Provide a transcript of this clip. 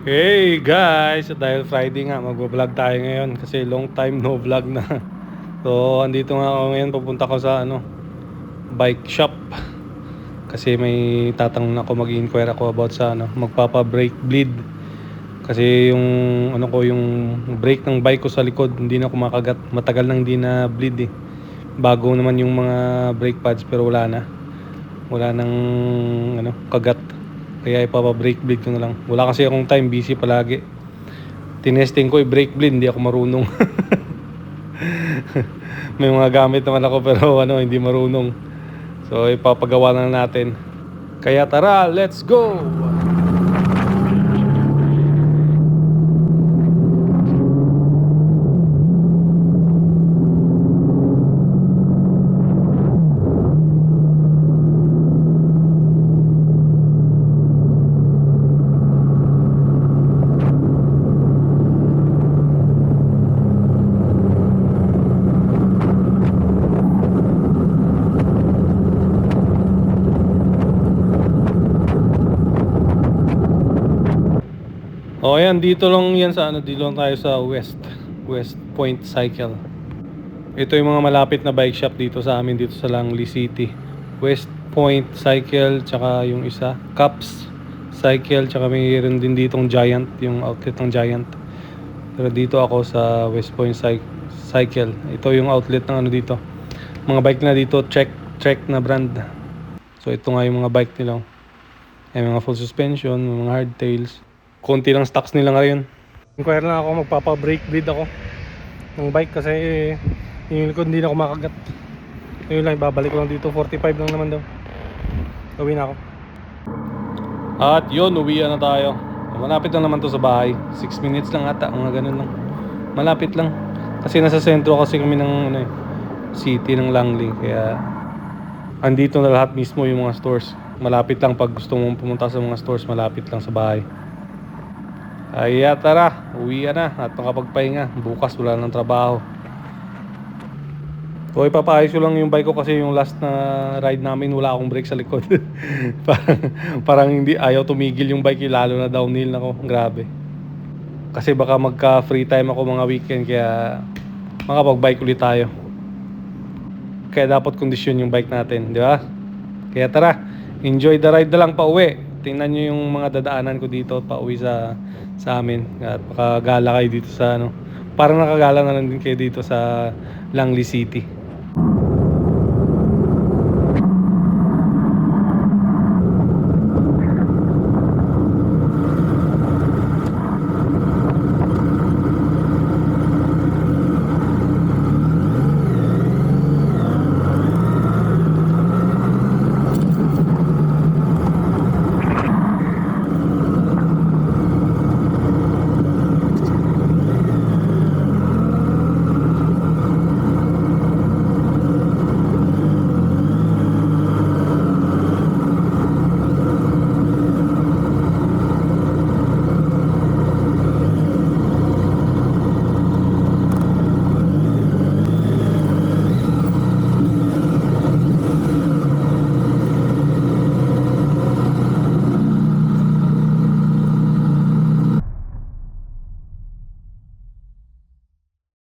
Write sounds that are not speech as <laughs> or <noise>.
Hey guys, dahil Friday nga, magbablog tayo ngayon kasi long time no vlog na. <laughs> So, andito nga ako ngayon, pupunta ko sa ano, bike shop. Kasi may tatanong ako, mag-inquire ako about sa ano, magpapa-brake bleed. Kasi yung ano ko, yung brake ng bike ko sa likod, hindi na kumakagat. Matagal nang hindi na bleed eh. Bago naman yung mga brake pads pero wala na. Wala nang ano, kagat. Kaya ipapa-brake bleed ko na lang. Wala kasi akong time, busy palagi. Tinesting ko i-brake bleed, hindi ako marunong. <laughs> May mga gamit naman ako pero <laughs> ano, hindi marunong. So ipapagawa na natin. Kaya tara, let's go! O ayan, dito lang yan sa ano, dito lang tayo sa West. West Point Cycle. Ito yung mga malapit na bike shop dito sa amin dito sa Langley City. West Point Cycle, tsaka yung isa, Cups Cycle, tsaka mayroon din ditong Giant, yung outlet ng Giant. Pero dito ako sa West Point Cy- Cycle. Ito yung outlet ng ano dito. Mga bike na dito, check, check na brand. So ito nga yung mga bike nila. May mga full suspension, may mga hardtails. Konti lang stocks nila ngayon. Inquire na ako, magpapa-brake bleed ako ng bike kasi yung likod hindi na ako makagat. Yun lang, babalik ko lang dito. 45 lang naman daw. Gawin na ako. At yun, uwian na tayo. Malapit lang naman to sa bahay. 6 minutes lang ata, mga ganun lang. Malapit lang. Kasi nasa sentro kasi kami ng ano, eh, city ng Langley. Kaya andito na lahat mismo yung mga stores. Malapit lang pag gusto mong pumunta sa mga stores, malapit lang sa bahay. Kaya tara, uwi na at makapagpahinga. Bukas wala nang trabaho. So ipapaayos ko lang yung bike ko kasi yung last na ride namin wala akong brake sa likod. <laughs> parang, parang hindi ayaw tumigil yung bike lalo na downhill ako. Grabe. Kasi baka magka free time ako mga weekend kaya makapag-bike ulit tayo. Kaya dapat kondisyon yung bike natin, di ba? Kaya tara, enjoy the ride na lang pa uwi. Tingnan nyo yung mga dadaanan ko dito pa uwi sa sa amin. At makagala kayo dito sa ano. Parang nakagala na lang din kayo dito sa Langley City.